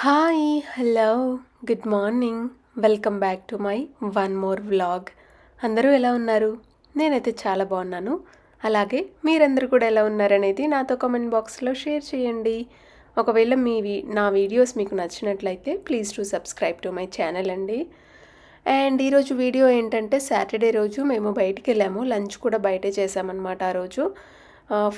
Hi hello good morning welcome back to my one more vlog అందరూ ఎలా ఉన్నారు? నేనైతే చాలా బాగున్నాను. అలాగే మీరందరూ కూడా ఎలా ఉన్నారనేది నాతో కామెంట్ బాక్స్లో షేర్ చేయండి. ఒకవేళ మీ నా వీడియోస్ మీకు నచ్చినట్లయితే please to subscribe to my channel అండి. అండ్ ఈరోజు వీడియో ఏంటంటే సాటర్డే రోజు మేము బయటికి వెళ్ళాము. లంచ్ కూడా బయటే చేసామన్నమాట ఆ రోజు.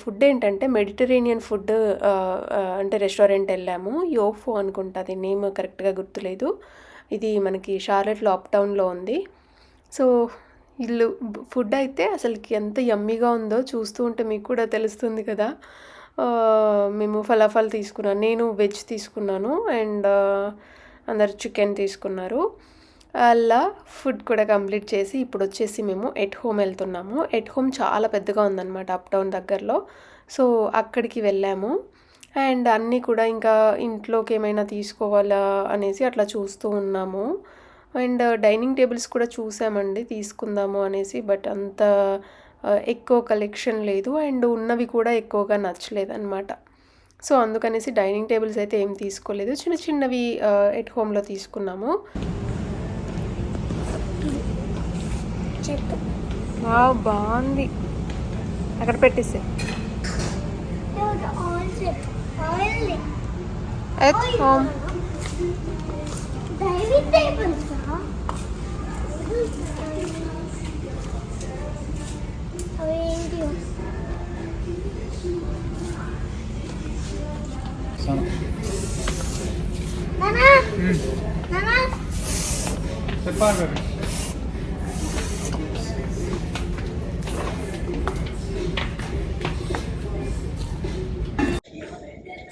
ఫుడ్ ఏంటంటే మెడిటరేనియన్ ఫుడ్ అంటే రెస్టారెంట్ వెళ్ళాము. యోఫో అనుకుంటా అది నేమ్ కరెక్ట్గా గుర్తులేదు. ఇది మనకి షార్లెట్ లాప్టౌన్లో టౌన్లో ఉంది. సో ఇల్లు ఫుడ్ అయితే అసలుకి ఎంత యమ్మీగా ఉందో చూస్తూ ఉంటే మీకు కూడా తెలుస్తుంది కదా. మేము ఫలాఫల్ తీసుకున్నాను నేను వెజ్ తీసుకున్నాను. అండ్ అందరు చికెన్ తీసుకున్నారు. అలా ఫుడ్ కూడా కంప్లీట్ చేసి ఇప్పుడు వచ్చేసి మేము ఎట్ హోమ్ వెళ్తున్నాము. ఎట్ హోమ్ చాలా పెద్దగా ఉందన్నమాట అప్ డౌన్ దగ్గరలో. సో అక్కడికి వెళ్ళాము. అండ్ అన్నీ కూడా ఇంకా ఇంట్లోకి ఏమైనా తీసుకోవాలా అనేసి అట్లా చూస్తూ ఉన్నాము. అండ్ డైనింగ్ టేబుల్స్ కూడా చూసామండి తీసుకుందాము అనేసి. బట్ అంత ఎక్కువ కలెక్షన్ లేదు. అండ్ ఉన్నవి కూడా ఎక్కువగా నచ్చలేదన్నమాట. సో అందుకనేసి డైనింగ్ టేబుల్స్ అయితే ఏం తీసుకోలేదు. చిన్న చిన్నవి ఎట్ హోమ్లో తీసుకున్నాము. చెట్టు. బాగుంది. అక్కడ పెట్టేసి ఆయిల్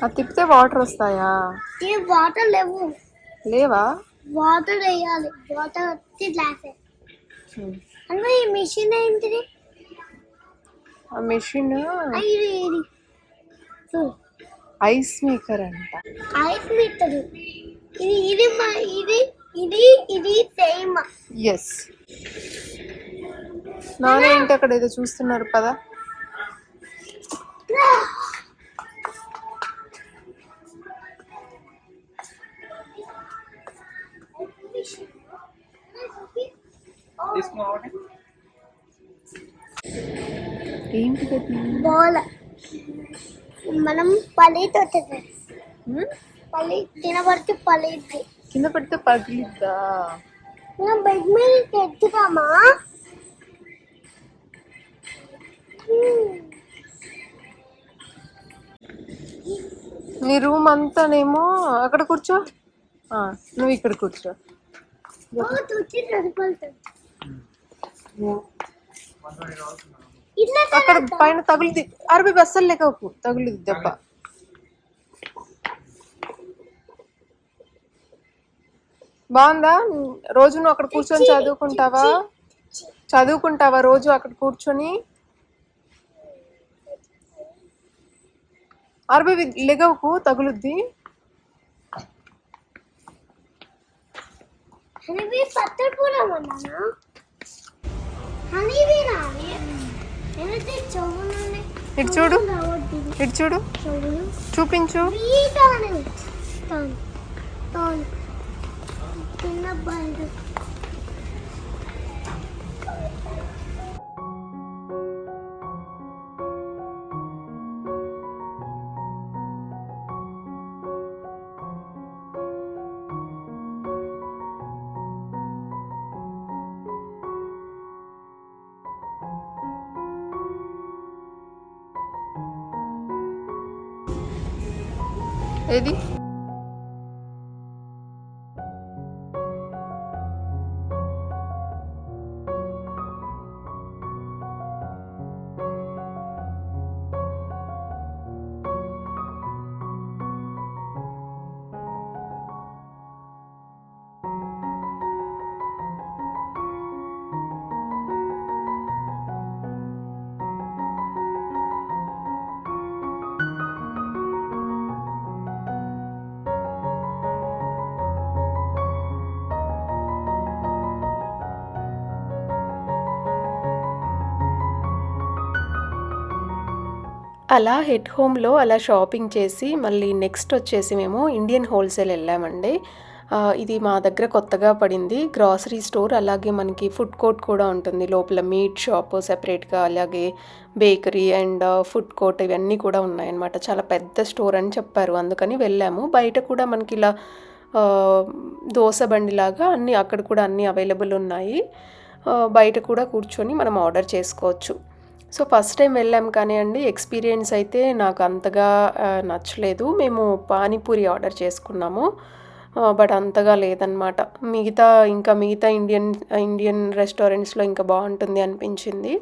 అది తిప్పితే వాటర్ వస్తాయా? వాటర్ లేవు. లేవా? వాటర్ వేయాలి. వాటర్ వచ్చి గ్లాస్ అంటే ఈ మిషన్ ఏంటిది? ఆ మెషిన్ ఇది ఇది. ఐస్ మేకర్ అంట. ఐస్ మీటర్ ఇది ఇది ఇది ఇది ఇది సేమ్ ఎస్ నాన్న ఏంటి అక్కడ ఏదో చూస్తున్నారు పదా ఏంటి బాల్. మనం పల్లీతో పల్లి తినబడితే పల్లీది. కింద పడితే పగిలిద్దా? మనం బెడ్ మీద ఎత్తుతామా నీ రూమ్ అంతానేమో అక్కడ కూర్చో. ఆ, నువ్వు ఇక్కడ కూర్చో. అక్కడ పైన తగులుది. అరవై బస్సలు లేకపో తగులుది దెబ్బ. బాగుందా? రోజు నువ్వు అక్కడ కూర్చొని చదువుకుంటావా? చదువుకుంటావా రోజు అక్కడ కూర్చొని? అరవై లెగవకు తగులుద్ది. కూడా ఉన్నానా ఇటు చూడు రావద్దు ఇటు చూడు చెవులు చూపించు వీటాను తాను తాను చిన్న బండు అలా హెడ్ హోమ్లో అలా షాపింగ్ చేసి మళ్ళీ నెక్స్ట్ వచ్చేసి మేము ఇండియన్ హోల్సేల్ వెళ్ళామండి. ఇది మా దగ్గర కొత్తగా పడింది. గ్రాసరీ స్టోర్ అలాగే మనకి ఫుడ్ కోర్ట్ కూడా ఉంటుంది. లోపల మీట్ షాప్ సెపరేట్గా అలాగే బేకరీ అండ్ ఫుడ్ కోర్ట్ ఇవన్నీ కూడా ఉన్నాయన్నమాట. చాలా పెద్ద స్టోర్ అని చెప్పారు. అందుకని వెళ్ళాము. బయట కూడా మనకి ఇలా దోశ బండిలాగా అన్నీ అక్కడ కూడా అన్నీ అవైలబుల్ ఉన్నాయి. బయట కూడా కూర్చొని మనం ఆర్డర్ చేసుకోవచ్చు. సో ఫస్ట్ టైం వెళ్ళాం కానీ అండి ఎక్స్పీరియన్స్ అయితే నాకు అంతగా నచ్చలేదు. మేము పానీపూరి ఆర్డర్ చేసుకున్నాము. బట్ అంతగా లేదనమాట మిగతా ఇంకా మిగతా ఇండియన్ ఇండియన్ రెస్టారెంట్స్లో ఇంకా బాగుంటుంది అనిపించింది.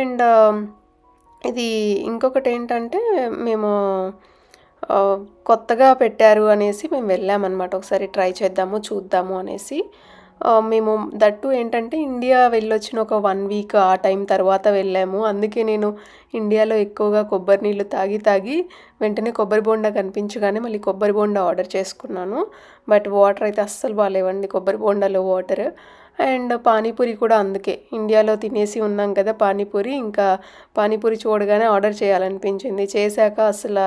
అండ్ ఇది ఇంకొకటి ఏంటంటే మేము కొత్తగా పెట్టారు అనేసి మేము వెళ్ళామన్నమాట. ఒకసారి ట్రై చేద్దాము చూద్దాము అనేసి. మేము దట్టు ఏంటంటే ఇండియా వెళ్ళొచ్చిన ఒక వన్ వీక్ ఆ టైం తర్వాత వెళ్ళాము. అందుకే నేను ఇండియాలో ఎక్కువగా కొబ్బరి నీళ్ళు తాగి తాగి వెంటనే కొబ్బరి బోండా కనిపించగానే మళ్ళీ కొబ్బరి బోండా ఆర్డర్ చేసుకున్నాను. బట్ వాటర్ అయితే అస్సలు బాగాలేవండి కొబ్బరి బోండాలో వాటర్. అండ్ పానీపూరి కూడా అందుకే. ఇండియాలో తినేసి ఉన్నాం కదా పానీపూరి. ఇంకా పానీపూరి చూడగానే ఆర్డర్ చేయాలనిపించింది. చేశాక అసలు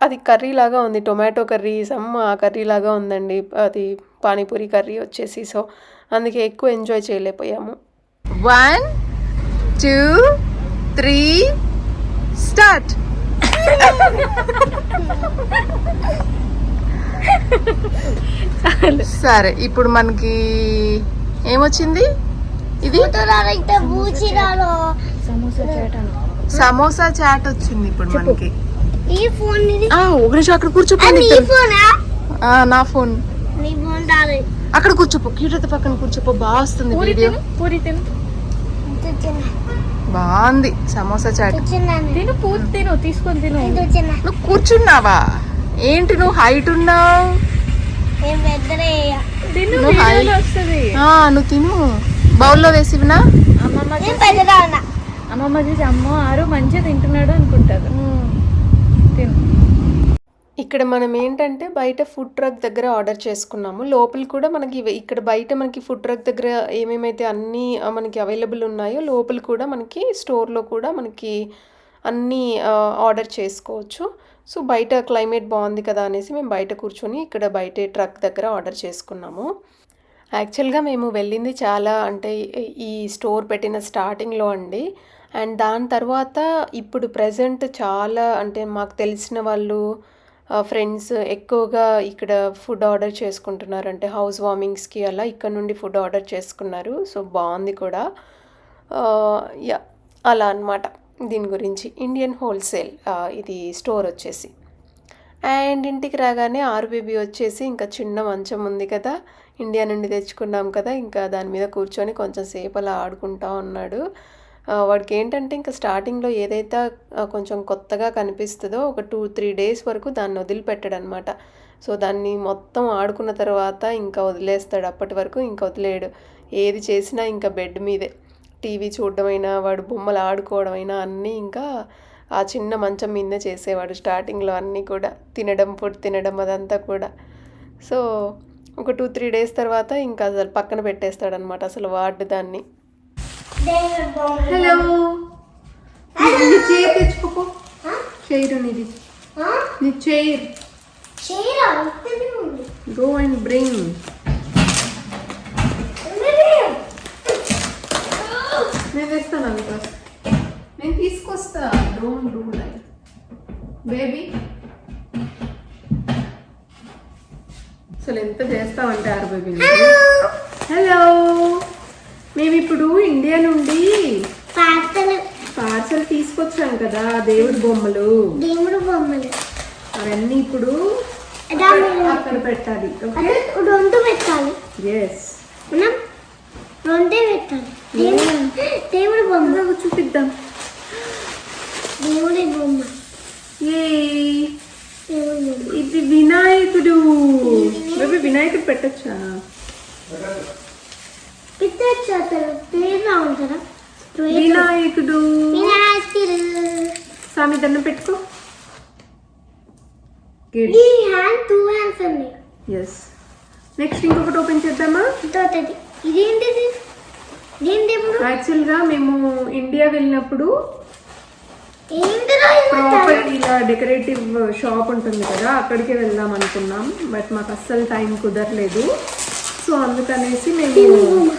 అది కర్రీ లాగా ఉంది. టొమాటో కర్రీ సమ్ ఆ కర్రీ లాగా ఉందండి. అది పానీపూరి కర్రీ వచ్చేసి సో అందుకే ఎక్కువ ఎంజాయ్ చేయలేకపోయాము. వన్ టూ త్రీ స్టార్ట్ సరే ఇప్పుడు మనకి ఏమొచ్చింది ఇది? సమోసా చాట్ వచ్చింది ఇప్పుడు మనకి. ఈ ఫోన్ ఇది. ఆ, ఒక నిమిషం అక్కడ కూర్చోపో అది నీకు నీ ఫోనా. అక్కడ కూర్చోపో క్యూట్ పక్కన కూర్చోపో బాగా వస్తుంది వీడియో ఇది చిన్న బాగుంది సమోసా చాట్. తిను పూర్తి తిను తీసుకొని తిను. నువ్వు కూర్చున్నావా? ఏంటి నువ్వు హైట్ ఉన్నావు? తిను నువ్వు హై- వీడియోలో వస్తుంది. ఆ, నువ్వు తిను. బౌల్లో వేసివినా? అమ్మమ్మ చూసి అమ్మ ఆరు మంచిగా తింటున్నాడు అనుకుంటారు. తిను. ఇక్కడ మనం ఏంటంటే బయట ఫుడ్ ట్రక్ దగ్గర ఆర్డర్ చేసుకున్నాము. లోపల కూడా మనకి ఇక్కడ బయట మనకి ఫుడ్ ట్రక్ దగ్గర ఏమేమైతే అన్నీ మనకి అవైలబుల్ ఉన్నాయో లోపల కూడా మనకి స్టోర్లో కూడా మనకి అన్నీ ఆర్డర్ చేసుకోవచ్చు. సో బయట క్లైమేట్ బాగుంది కదా అనేసి మేము బయట కూర్చొని ఇక్కడ బయట ట్రక్ దగ్గర ఆర్డర్ చేసుకున్నాము. యాక్చువల్గా మేము వెళ్ళింది చాలా అంటే ఈ- ఈ స్టోర్ పెట్టిన స్టార్టింగ్లో అండి. అండ్ దాని తర్వాత ఇప్పుడు ప్రజెంట్ చాలా అంటే మాకు తెలిసిన వాళ్ళు ఫ్రెండ్స్ ఎక్కువగా ఇక్కడ ఫుడ్ ఆర్డర్ చేసుకుంటున్నారు. అంటే హౌస్ వార్మింగ్స్కి అలా ఇక్కడ నుండి ఫుడ్ ఆర్డర్ చేసుకున్నారు. సో బాగుంది కూడా. యా అలా అన్నమాట. దీని గురించి. ఇండియన్ హోల్సేల్ ఇది స్టోర్ వచ్చేసి. అండ్ ఇంటికి రాగానే ఆర్బీబీ వచ్చేసి ఇంకా చిన్న మంచం ఉంది కదా. ఇండియా నుండి తెచ్చుకున్నాం కదా. ఇంకా దాని మీద కూర్చొని కొంచెం సేపు అలా ఆడుకుంటా ఉన్నాడు. వాడికి ఏంటంటే ఇంకా స్టార్టింగ్లో ఏదైతే కొంచెం కొత్తగా కనిపిస్తుందో ఒక టూ త్రీ డేస్ వరకు దాన్ని వదిలిపెట్టాడనమాట. సో దాన్ని మొత్తం ఆడుకున్న తర్వాత ఇంకా వదిలేస్తాడు. అప్పటి వరకు ఇంకా వదిలేయడు ఏది చేసినా ఇంకా బెడ్ మీదే. టీవీ చూడడమైనా వాడు బొమ్మలు ఆడుకోవడమైనా అన్నీ ఇంకా ఆ చిన్న మంచం మీదే చేసేవాడు స్టార్టింగ్లో అన్నీ కూడా. తినడం ఫుడ్ తినడం అదంతా కూడా. సో ఒక టూ త్రీ డేస్ తర్వాత ఇంకా అసలు పక్కన పెట్టేస్తాడనమాట అసలు వాడు దాన్ని. హలో నీ చైర్ తెచ్చుకోపో. చైర్ నీది. నీ చైర్ గో అండ్ బ్రింగ్ నేను తెస్తాను అంత నేను తీసుకొస్తా. డోంట్ డూ లైక్ బేబీ అసలు ఎంత చేస్తావంటే ఆరు బేబీ హలో మేము ఇప్పుడు ఇండియా నుండి పాటలు పార్సల్ తీసుకొచ్చాం కదా దేవుడి బొమ్మలు. దేవుడు బొమ్మలు. అవన్నీ ఇప్పుడు అక్కడ పెట్టాలి రెండు పెట్టాలి. ఎస్ మనం రెండే పెట్టాలి. దేవుడు దేవుడి బొమ్మ. చూపిద్దాం. దేవుడి బొమ్మ. ఏ ఇది వినాయకుడు. వినాయకుడు పెట్టచ్చా? అసలు పేరులా ఉంటారా వినాయకుడు. వినాయకుడు. స్వామి దండం పెట్టుకో. ఈ hand two hands yes next ఇంకొకటి ఓపెన్ చేద్దామా? ఇంతది ఇదేంటిది యాక్చువల్గా మేము ఇండియా వెళ్ళినప్పుడు? ప్రాపర్ ఇలా డెకరేటివ్ షాప్ ఉంటుంది కదా అక్కడికి వెళ్దాం అనుకున్నాం. బట్ మాకు అస్సలు టైం కుదరలేదు. సో అందుకనేసి మేము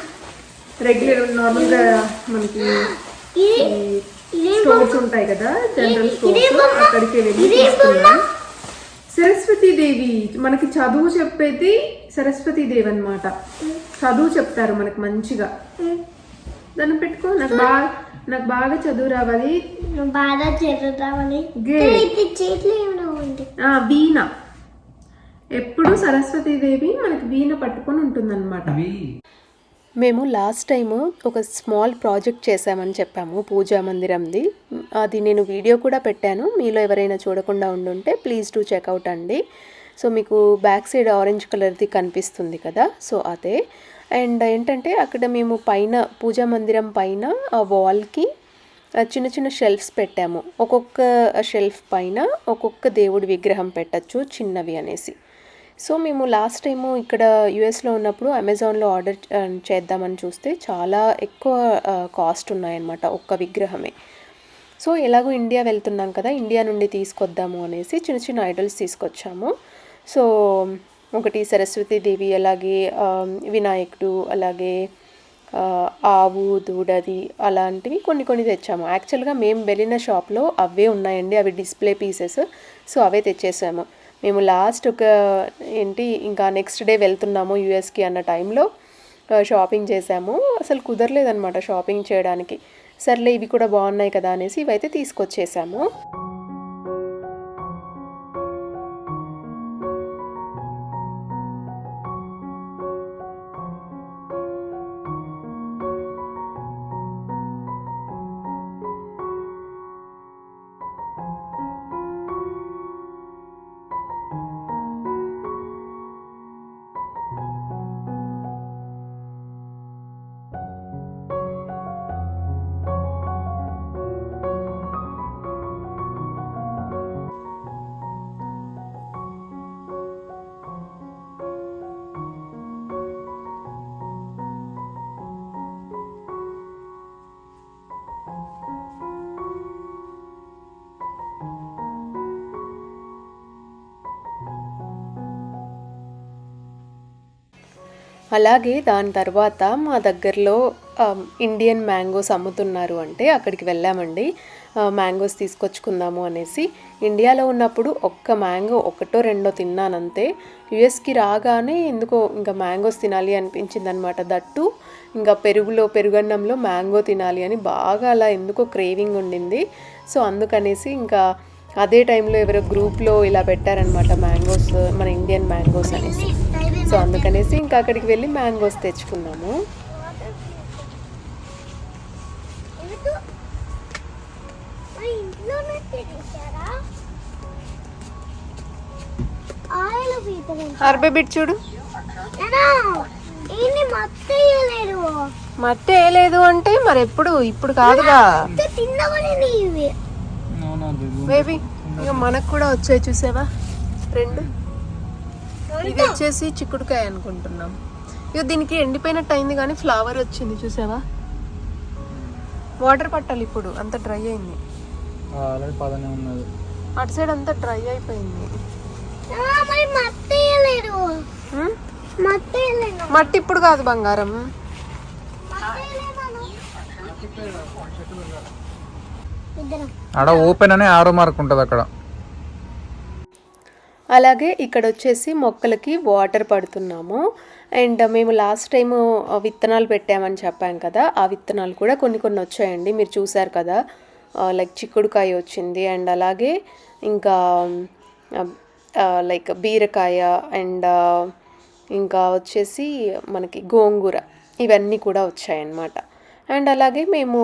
రెగ్యులర్ నార్మల్గా మనకి స్టోర్స్ ఉంటాయి కదా జనరల్ స్టోర్స్ అక్కడికి వెళ్ళి తీసుకున్నాం. సరస్వతి దేవి మనకి చదువు చెప్పేది సరస్వతి దేవి అన్నమాట. చదువు చెప్తారు మనకి మంచిగా. దాన్ని పెట్టుకో నాకు బాగా నాకు బాగా చదువు రావాలి. బాగా ఉంది? ఆ, వీణ. ఎప్పుడు సరస్వతి దేవి మనకి వీణ పట్టుకొని ఉంటుందన్నమాట. మేము లాస్ట్ టైం ఒక స్మాల్ ప్రాజెక్ట్ చేసామని చెప్పాము పూజా మందిరంది. అది నేను వీడియో కూడా పెట్టాను. మీలో ఎవరైనా చూడకుండా ఉండుంటే ప్లీజ్ టు చెక్అవుట్ అండి. సో మీకు బ్యాక్ సైడ్ ఆరెంజ్ కలర్ది కనిపిస్తుంది కదా సో అదే. అండ్ ఏంటంటే అక్కడ మేము పైన పూజా మందిరం పైన ఆ వాల్కి చిన్న చిన్న షెల్ఫ్స్ పెట్టాము. ఒక్కొక్క షెల్ఫ్ పైన ఒక్కొక్క దేవుడి విగ్రహం పెట్టచ్చు చిన్నవి అనేసి. సో మేము లాస్ట్ టైము ఇక్కడ యుఎస్లో ఉన్నప్పుడు అమెజాన్లో ఆర్డర్ చేద్దామని చూస్తే చాలా ఎక్కువ కాస్ట్ ఉన్నాయన్నమాట ఒక్క విగ్రహమే. సో ఎలాగో ఇండియా వెళ్తున్నాం కదా ఇండియా నుండి తీసుకొద్దాము అనేసి చిన్న చిన్న ఐడల్స్ తీసుకొచ్చాము. సో ఒకటి సరస్వతి దేవి అలాగే వినాయకుడు అలాగే ఆవు దూడది అలాంటివి కొన్ని కొన్ని తెచ్చాము. యాక్చువల్గా మేము వెళ్ళిన షాప్లో అవే ఉన్నాయండి అవి డిస్ప్లే పీసెస్ సో అవే తెచ్చేసాము. మేము లాస్ట్ ఒక ఏంటి ఇంకా నెక్స్ట్ డే వెళ్తున్నాము యూఎస్కి అన్న టైంలో షాపింగ్ చేసాము. అసలు కుదరలేదనమాట షాపింగ్ చేయడానికి. సర్లే ఇవి కూడా బాగున్నాయి కదా అనేసి ఇవైతే తీసుకొచ్చేసాము. అలాగే దాని తర్వాత మా దగ్గరలో ఇండియన్ మ్యాంగోస్ అమ్ముతున్నారు అంటే అక్కడికి వెళ్ళామండి. మ్యాంగోస్ తీసుకొచ్చుకుందాము అనేసి. ఇండియాలో ఉన్నప్పుడు ఒక్క మ్యాంగో ఒకటో రెండో తిన్నానంతే. యుఎస్కి రాగానే ఎందుకో ఇంకా మ్యాంగోస్ తినాలి అనిపించింది అనమాట దట్టు ఇంకా పెరుగులో పెరుగన్నంలో మ్యాంగో తినాలి అని బాగా అలా ఎందుకో క్రేవింగ్ ఉండింది. సో అందుకనేసి ఇంకా అదే టైంలో ఎవరో గ్రూప్లో ఇలా పెట్టారనమాట మ్యాంగోస్ మన ఇండియన్ మ్యాంగోస్ అనేసి. సో అందుకనేసి ఇంకా అక్కడికి వెళ్ళి మ్యాంగోస్ తెచ్చుకున్నాము. అరబై బిట్ చూడు. ఏంటి మట్టి వేయలేదు అంటే మరి ఎప్పుడు? ఇప్పుడు కాదుగా. బేబీ ఇక మనకు కూడా వచ్చాయి చూసావా? రెండు. ఇది వచ్చేసి చిక్కుడుకాయ అనుకుంటున్నాం. ఇక దీనికి ఎండిపోయినట్టు అయింది కానీ ఫ్లవర్ వచ్చింది చూసావా? వాటర్ పట్టాలి ఇప్పుడు అంత డ్రై అయింది. ఉన్నది. అటు సైడ్ అంతా డ్రై అయిపోయింది. మట్టి ఇప్పుడు కాదు బంగారం. ఆడ ఓపెన్ అనే ఆరో మార్క్ ఉంటుంది అక్కడ. అలాగే ఇక్కడ వచ్చేసి మొక్కలకి వాటర్ పడుతున్నాము. అండ్ మేము లాస్ట్ టైం విత్తనాలు పెట్టామని చెప్పాం కదా ఆ విత్తనాలు కూడా కొన్ని కొన్ని వచ్చాయండి. మీరు చూసారు కదా లైక్ చిక్కుడుకాయ వచ్చింది. అండ్ అలాగే ఇంకా లైక్ బీరకాయ అండ్ ఇంకా వచ్చేసి మనకి గోంగూర. ఇవన్నీ కూడా వచ్చాయన్నమాట. అండ్ అలాగే మేము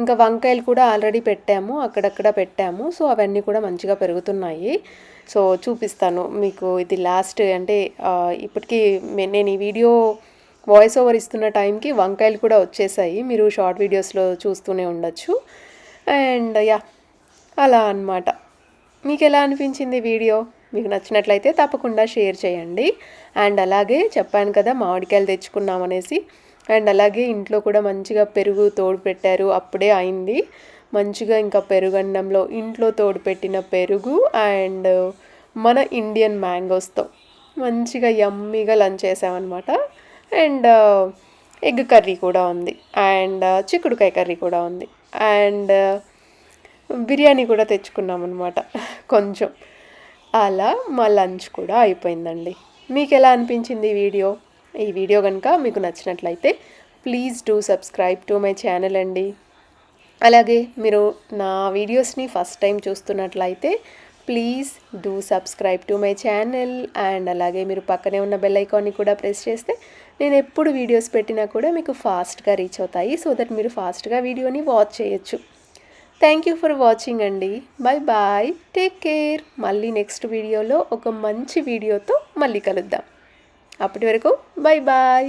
ఇంకా వంకాయలు కూడా ఆల్రెడీ పెట్టాము అక్కడక్కడ పెట్టాము. సో అవన్నీ కూడా మంచిగా పెరుగుతున్నాయి. సో చూపిస్తాను మీకు ఇది లాస్ట్ అంటే ఇప్పటికీ నేను ఈ వీడియో వాయిస్ ఓవర్ ఇస్తున్న టైంకి వంకాయలు కూడా వచ్చేసాయి. మీరు షార్ట్ వీడియోస్లో చూస్తూనే ఉండొచ్చు. అండ్ యా అలా అన్నమాట. మీకు ఎలా అనిపించింది వీడియో? మీకు నచ్చినట్లయితే తప్పకుండా షేర్ చేయండి. అండ్ అలాగే చెప్పాను కదా మామిడికాయలు తెచ్చుకున్నాం అనేసి. అండ్ అలాగే ఇంట్లో కూడా మంచిగా పెరుగు తోడు పెట్టారు అప్పుడే అయింది. మంచిగా ఇంకా పెరుగన్నంలో ఇంట్లో తోడుపెట్టిన పెరుగు అండ్ మన ఇండియన్ మ్యాంగోస్తో మంచిగా యమ్మీగా లంచ్ చేసామన్నమాట. అండ్ ఎగ్ కర్రీ కూడా ఉంది. అండ్ చిక్కుడుకాయ కర్రీ కూడా ఉంది. అండ్ బిర్యానీ కూడా తెచ్చుకున్నాం అనమాట కొంచెం. అలా మా లంచ్ కూడా అయిపోయిందండి. మీకు ఎలా అనిపించింది ఈ వీడియో? ఈ వీడియో కనుక మీకు నచ్చినట్లయితే please do subscribe to my channel అండి. అలాగే మీరు నా వీడియోస్ని ఫస్ట్ టైం చూస్తున్నట్లయితే please do subscribe to my channel and అలాగే మీరు పక్కనే ఉన్న బెల్ ఐకాన్ని కూడా ప్రెస్ చేస్తే నేను ఎప్పుడు వీడియోస్ పెట్టినా కూడా మీకు ఫాస్ట్గా రీచ్ అవుతాయి సో దట్ మీరు ఫాస్ట్గా వీడియోని వాచ్ చేయొచ్చు. థ్యాంక్ యూ ఫర్ వాచింగ్ అండి. బాయ్ బాయ్ టేక్ కేర్ మళ్ళీ నెక్స్ట్ వీడియోలో ఒక మంచి వీడియోతో మళ్ళీ కలుద్దాం. అప్పటి వరకు బాయ్ బాయ్.